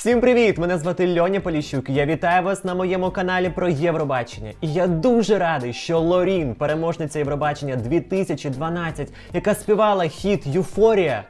Всім привіт! Мене звати Льоня Поліщук. Я вітаю вас на моєму каналі про Євробачення. І я дуже радий, що Лорін, переможниця Євробачення 2012, яка співала хіт Юфорія,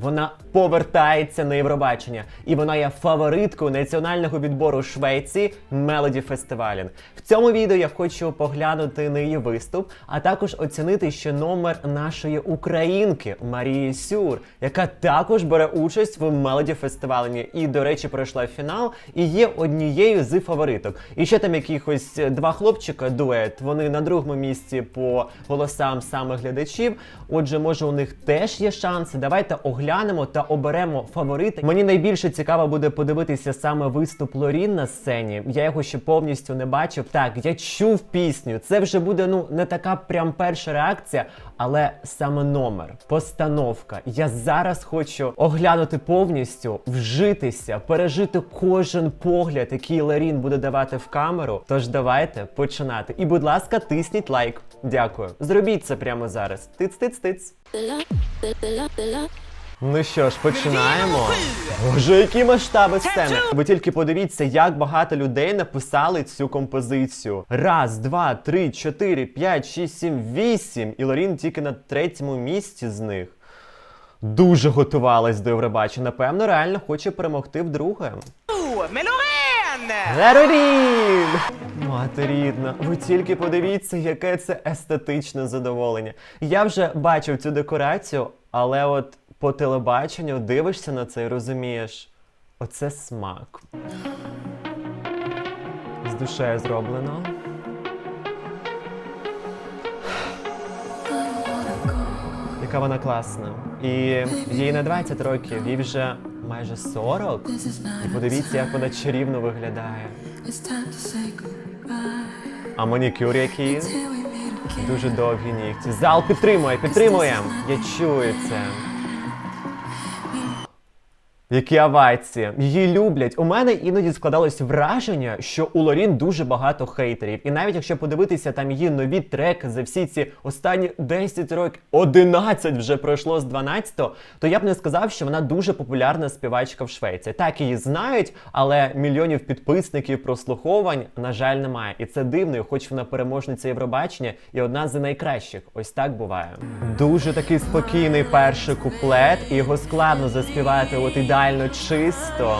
вона повертається на Євробачення, і вона є фавориткою національного відбору Швеції Мелоді Фестивалін. В цьому відео я хочу поглянути на її виступ, а також оцінити ще номер нашої українки Марії Сюр, яка також бере участь в Мелоді Фестивалені і, до речі, пройшла фінал і є однією з фавориток. І ще там якихось два хлопчика дует. Вони на другому місці по голосам саме глядачів. Отже, може, у них теж є шанси. Давайте оглянемо та оберемо фаворити. Мені найбільше цікаво буде подивитися саме виступ Лорін на сцені. Я його ще повністю не бачив. Так, я чув пісню. Це вже буде ну не така прям перша реакція, але саме номер, постановка. Я зараз хочу оглянути повністю, вжитися, пережити кожен погляд, який Ларін буде давати в камеру. Тож давайте починати. І, будь ласка, тисніть лайк. Дякую. Зробіть це прямо зараз. Тиц-тиц-тиц. Ну що ж, починаємо. Боже, які масштаби сцени. Ви тільки подивіться, як багато людей написали цю композицію. Раз, два, три, чотири, п'ять, шість, сім, вісім. І Лорін тільки на третьому місці з них. Дуже готувалась до Євробачення. Напевно, реально хоче перемогти вдруге. Лерорін! Мати рідна, ви тільки подивіться, яке це естетичне задоволення. Я вже бачив цю декорацію, але от по телебаченню дивишся на це і розумієш, оце смак. З душею зроблено. Яка вона класна. І їй не 20 років, їй вже майже 40. І подивіться, як вона чарівно виглядає. А манікюр який? Дуже довгі нігті. Зал підтримує, підтримує. Я чую це. Які овації. Її люблять. У мене іноді складалось враження, що у Лорін дуже багато хейтерів. І навіть якщо подивитися там її нові треки за всі ці останні 10 років, 11 вже пройшло з 12-го, то я б не сказав, що вона дуже популярна співачка в Швеції. Так її знають, але мільйонів підписників, прослуховань, на жаль, немає. І це дивно, хоч вона переможниця Євробачення і одна з найкращих. Ось так буває. Дуже такий спокійний перший куплет, і його складно заспівати от ідеально чисто.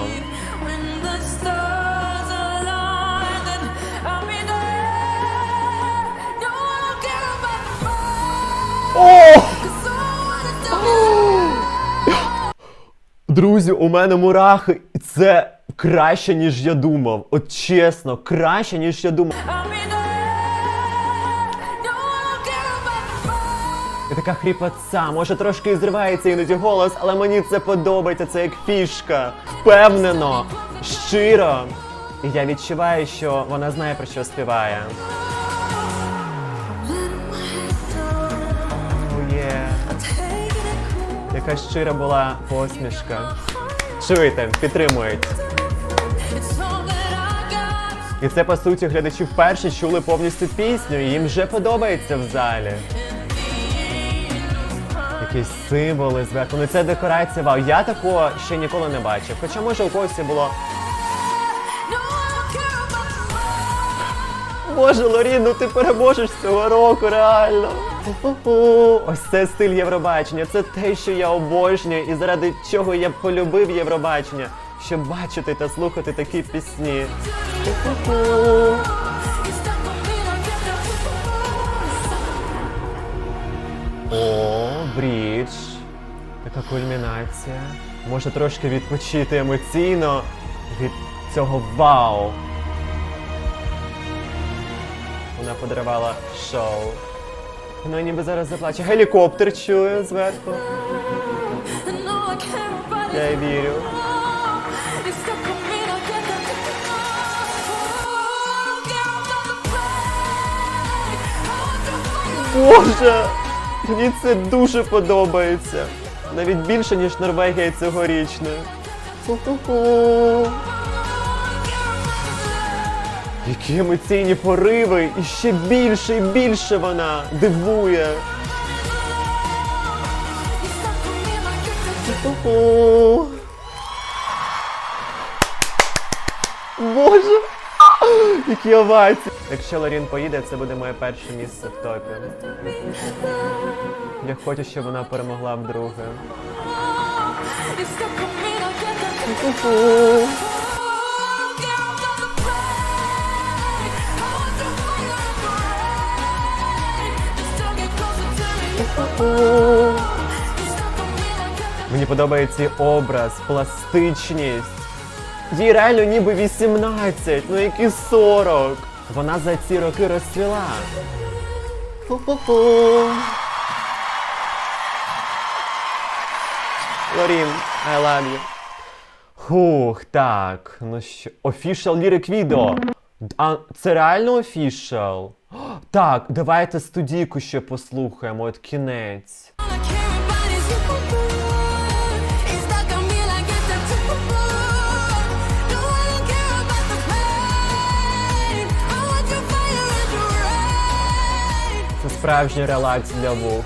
О! Друзі, у мене мурахи, це краще, ніж я думав. От чесно, краще, ніж я думав. Така хріпотца, може трошки зривається іноді голос, але мені це подобається, це як фішка. Впевнено, щиро. І я відчуваю, що вона знає про що співає. Яка щира була посмішка. Чуєте, підтримують. І це по суті глядачі вперше чули повністю пісню, і їм вже подобається в залі. Якісь символи зверху. Ну це декорація. Вау, я такого ще ніколи не бачив. Хоча може у когось було. Боже, Лорін, ну ти переможеш цього року, реально. Ось це стиль Євробачення. Це те, що я обожнюю, і заради чого я полюбив Євробачення, щоб бачити та слухати такі пісні. О, брідж. Така кульмінація. Може трошки відпочити емоційно від цього вау. Вона подарувала шоу. Вона ніби зараз заплаче. Гелікоптер чую зверху. Я й вірю. Oh. Боже! Мені це дуже подобається. Навіть більше, ніж Норвегія цьогорічна. Які емоційні пориви! І ще більше і більше вона дивує. Боже! Які овації! Якщо Лорін поїде, це буде моє перше місце в топі. Я хочу, щоб вона перемогла вдруге. Oh, Мені подобається образ, пластичність. Їй реально ніби 18, ну які 40. Вона за ці роки розцвіла. Ху-ху-ху. Лорін, I love you. Хух, так. Ну що. Official lyric video. А це реально official? Так, давайте студійку ще послухаємо, от кінець. Справжній релакс для вух.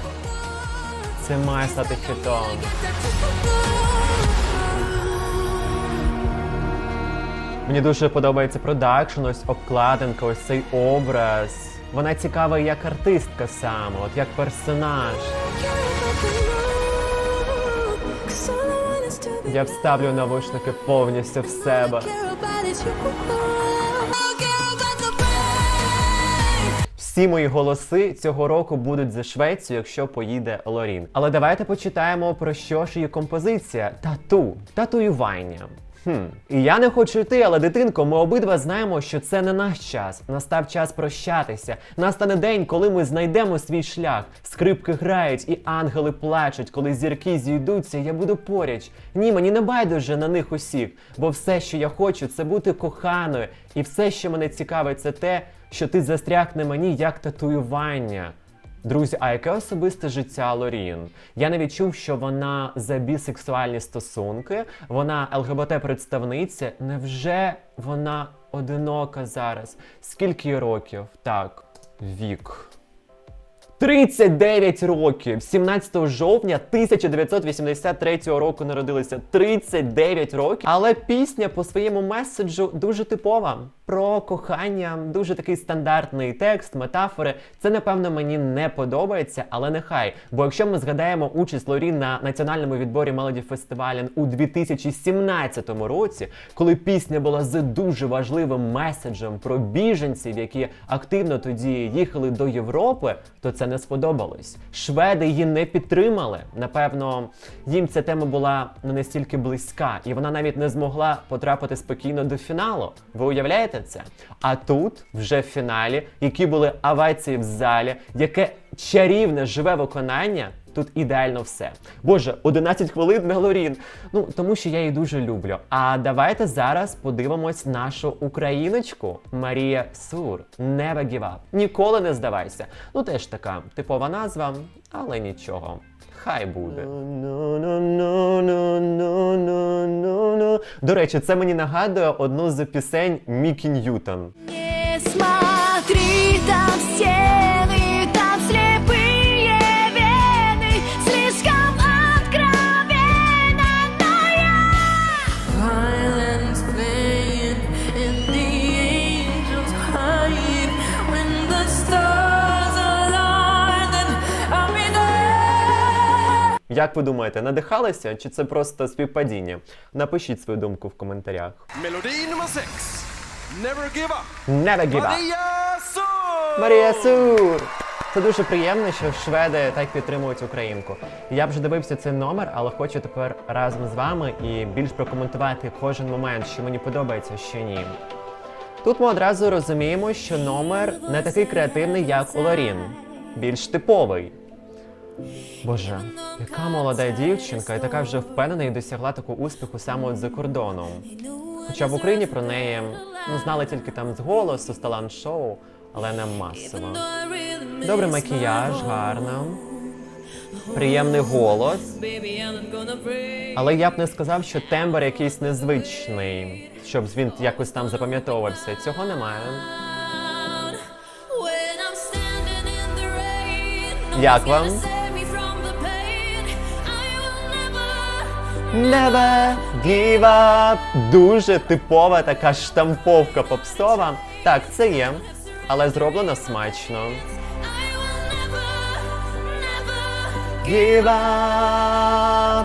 Це має стати хітом. Мені дуже подобається продакшн, ось обкладинка, ось цей образ. Вона цікава як артистка саме, от як персонаж. Я вставлю навушники повністю в себе. Всі мої голоси цього року будуть за Швецію, якщо поїде Лорін. Але давайте почитаємо про що ж її композиція тату, татуювання. Хм. І я не хочу йти, але дитинко, ми обидва знаємо, що це не наш час. Настав час прощатися. Настане день, коли ми знайдемо свій шлях. Скрипки грають і ангели плачуть, коли зірки зійдуться, я буду поряд. Ні, мені не байдуже на них усіх, бо все, що я хочу, це бути коханою. І все, що мене цікавить, це те, що ти застряг на мені як татуювання. Друзі, а яке особисте життя Лорін? Я не відчув, що вона за бісексуальні стосунки, вона ЛГБТ-представниця. Невже вона одинока зараз? Скільки років? Так, вік. 39 років! 17 жовтня 1983 року народилися. 39 років. Але пісня по своєму меседжу дуже типова. Про кохання, дуже такий стандартний текст, метафори. Це, напевно, мені не подобається, але нехай. Бо якщо ми згадаємо участь Лорі на національному відборі Melody Festival у 2017 році, коли пісня була з дуже важливим меседжем про біженців, які активно тоді їхали до Європи, то це не сподобалось. Шведи її не підтримали. Напевно, їм ця тема була не настільки близька, і вона навіть не змогла потрапити спокійно до фіналу. Ви уявляєте це? А тут, вже в фіналі, які були авації в залі, яке чарівне живе виконання. Тут ідеально все. Боже, 11 хвилин на Лорін. Ну тому що я її дуже люблю. А давайте зараз подивимось нашу україночку Марія Сур. Never give up. Ніколи не здавайся. Ну теж така типова назва, але нічого. Хай буде. До речі, це мені нагадує одну з пісень Мікі Ньютон. Як ви думаєте, надихалися чи це просто співпадіння? Напишіть свою думку в коментарях. Melodi nummer 6. Never give up. Never give up. Maria Sur! Марія Сур! Це дуже приємно, що шведи так підтримують українку. Я вже дивився цей номер, але хочу тепер разом з вами і більш прокоментувати кожен момент, що мені подобається, що ні. Тут ми одразу розуміємо, що номер не такий креативний, як у Лорін, більш типовий. Боже, яка молода дівчинка і така вже впевнена і досягла такого успіху саме от за кордоном. Хоча в Україні про неї ну, знали тільки там з голосу, з талант-шоу, але не масово. Добрий макіяж, гарно. приємний голос. Але я б не сказав, що тембр якийсь незвичний, щоб він якось там запам'ятовувався. Цього немає. down. When never give up. Дуже типова така штамповка попсова. Так, це є, але зроблено смачно. Give up.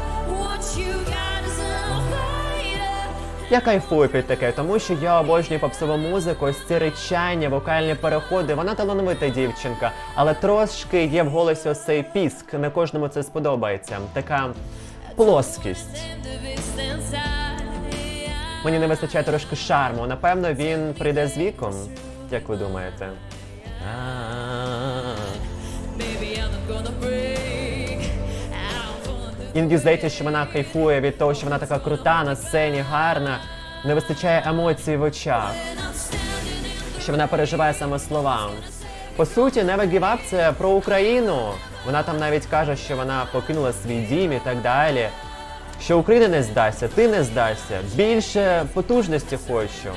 Я кайфую під таке, тому що я обожнюю попсову музику, ось ці речання, вокальні переходи. Вона талановита дівчинка, але трошки є в голосі ось цей піск. Не кожному це сподобається. Така плоскість. Мені не вистачає трошки шарму. Напевно, він прийде з віком. Як ви думаєте? Іноді здається, що вона кайфує від того, що вона така крута на сцені, гарна. Не вистачає емоцій в очах. Що вона переживає саме слова. По суті, Never Give Up – це про Україну. Вона там навіть каже, що вона покинула свій дім і так далі. Що Україна не здасться, ти не здасться. Більше потужності хочу,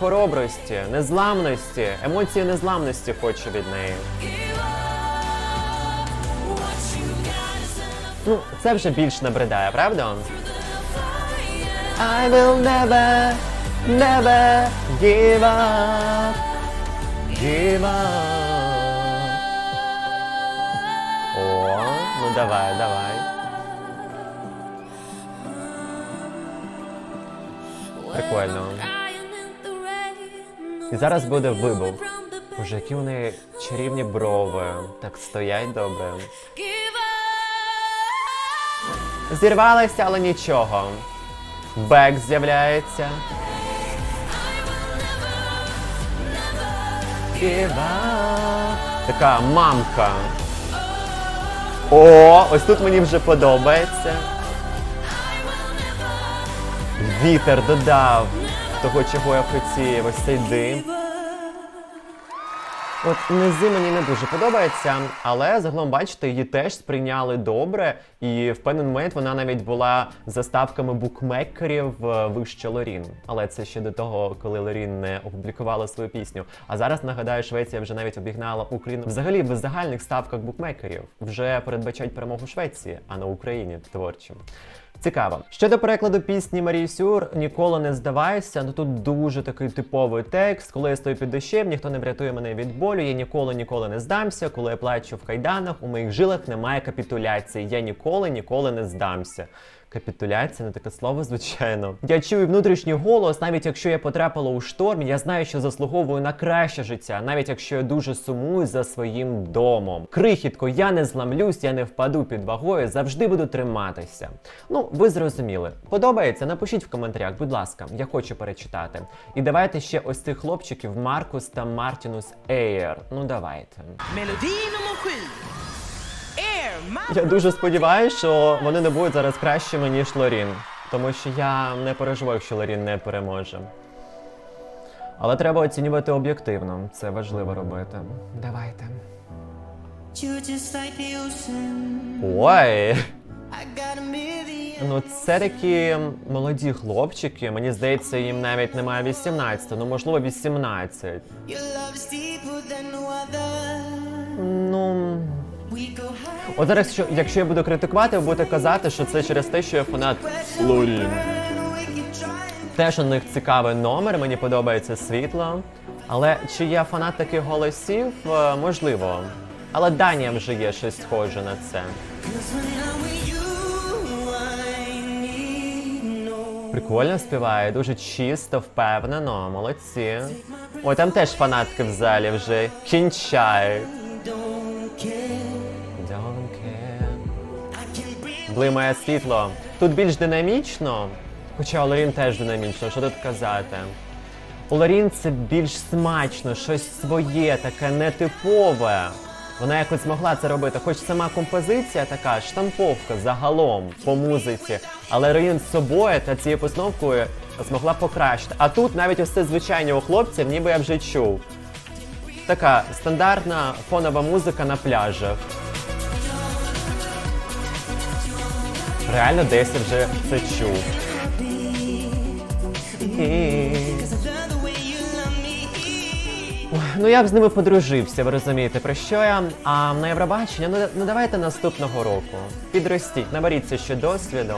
хоробрості, незламності, емоції незламності хочу від неї. Ну, це вже більш набридає, правда? I will never, never give up, give up. Давай, давай. Прикольно. І зараз буде вибух. Боже, які у чарівні брови. Так стоять добре. Зірвалася, але нічого. Бек з'являється. Така мамка. О, ось тут мені вже подобається. Вітер додав того, чого я хотів, ось цей дим. От низи мені не дуже подобається, але загалом бачите, її теж сприйняли добре, і в певний момент вона навіть була заставками букмекерів е, вище Лорін. Але це ще до того, коли Лорін не опублікувала свою пісню. А зараз нагадаю, Швеція вже навіть обігнала Україну. Взагалі в загальних ставках букмекерів вже передбачають перемогу Швеції, а не Україні творчим. Цікаво. Щодо перекладу пісні Марії Сюр Ніколи не здавайся. Ну тут дуже такий типовий текст. Коли я стою під дощем, ніхто не врятує мене від болю. Я ніколи ніколи не здамся. Коли я плачу в кайданах, у моїх жилах немає капітуляції. Я ніколи ніколи не здамся. Капітуляція не таке слово, звичайно. Я чую внутрішній голос, навіть якщо я потрапила у шторм, я знаю, що заслуговую на краще життя, навіть якщо я дуже сумую за своїм домом. Крихітко, я не зламлюсь, я не впаду під вагою, завжди буду триматися. Ну, ви зрозуміли. Подобається? Напишіть в коментарях, будь ласка, я хочу перечитати. І давайте ще ось цих хлопчиків Маркус та Мартінус Ейр. Ну давайте. Air Master. Я дуже сподіваюся, що вони не будуть зараз кращими, ніж Лорін. Тому що я не переживаю, якщо Лорін не переможе. Але треба оцінювати об'єктивно. Це важливо робити. Давайте. Ой! Ну, це такі молоді хлопчики. Мені здається, їм навіть немає 18, ну можливо 18. Your love is deeper than no other. Ну. От зараз, якщо, якщо я буду критикувати, ви будете казати, що це через те, що я фанат Лорін. Теж у них цікавий номер, мені подобається світло. Але чи я фанат таких голосів? Е, Можливо. Але Данія вже є щось схоже на це. Прикольно співає, дуже чисто, впевнено, молодці. Ой, там теж фанатки в залі вже кінчають. Блимає світло. Тут більш динамічно, хоча у Лорін теж динамічно, що тут казати. У Лорін це більш смачно, щось своє, таке нетипове. Вона якось змогла це робити, хоч сама композиція така штамповка загалом по музиці, але Лорін з собою та цією постановкою змогла покращити. А тут навіть ось це звичайні у хлопців, ніби я вже чув. Така стандартна фонова музика на пляжах. Реально десь вже це чув. Ну я б з ними подружився, ви розумієте, про що я? А на Євробачення, ну, ну давайте наступного року. Підростіть, наберіться ще досвіду.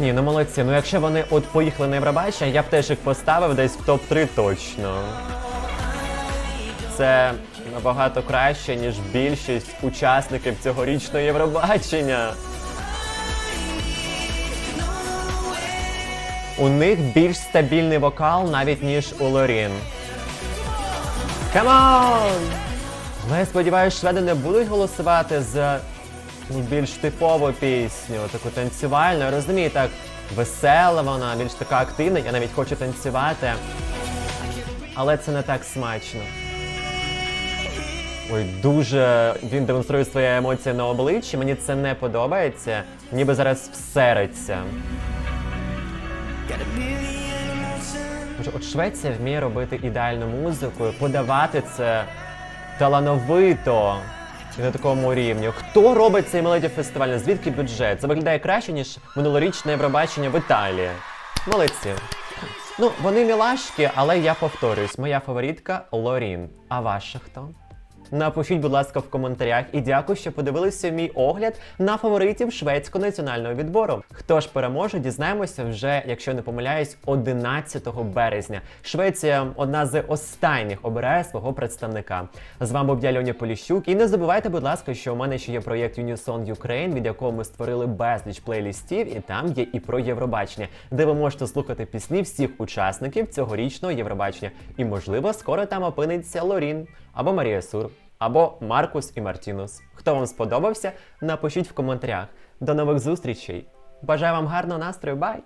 Ні, ну молодці. Ну якщо вони от поїхали на Євробачення, я б теж їх поставив десь в топ-3 точно. Це набагато краще, ніж більшість учасників цьогорічного Євробачення. У них більш стабільний вокал навіть ніж у Лорін. Камон! Але я сподіваюся, шведи не будуть голосувати за більш типову пісню, таку танцювальну. Розумію, так весела вона, більш така активна. Я навіть хочу танцювати. Але це не так смачно. Ой, дуже він демонструє свої емоції на обличчі. Мені це не подобається. Ніби зараз всериться. От Швеція вміє робити ідеальну музику, подавати це талановито і на такому рівні. Хто робить цей мелодій фестиваль? Звідки бюджет? Це виглядає краще, ніж минулорічне Євробачення в Італії. Молодці. Ну, вони мілашки, але я повторюсь, моя фаворитка Лорін. А ваша хто? Напишіть, будь ласка, в коментарях і дякую, що подивилися мій огляд на фаворитів шведського національного відбору. Хто ж переможе, дізнаємося вже, якщо не помиляюсь, 11 березня. Швеція одна з останніх обирає свого представника. З вами був я Льоня Поліщук. І не забувайте, будь ласка, що у мене ще є проєкт Unison Ukraine, від якого ми створили безліч плейлістів, і там є і про Євробачення, де ви можете слухати пісні всіх учасників цьогорічного Євробачення. І можливо, скоро там опиниться Лорін або Марія Сур, або Маркус і Мартінус. Хто вам сподобався, напишіть в коментарях. До нових зустрічей! Бажаю вам гарного настрою, бай!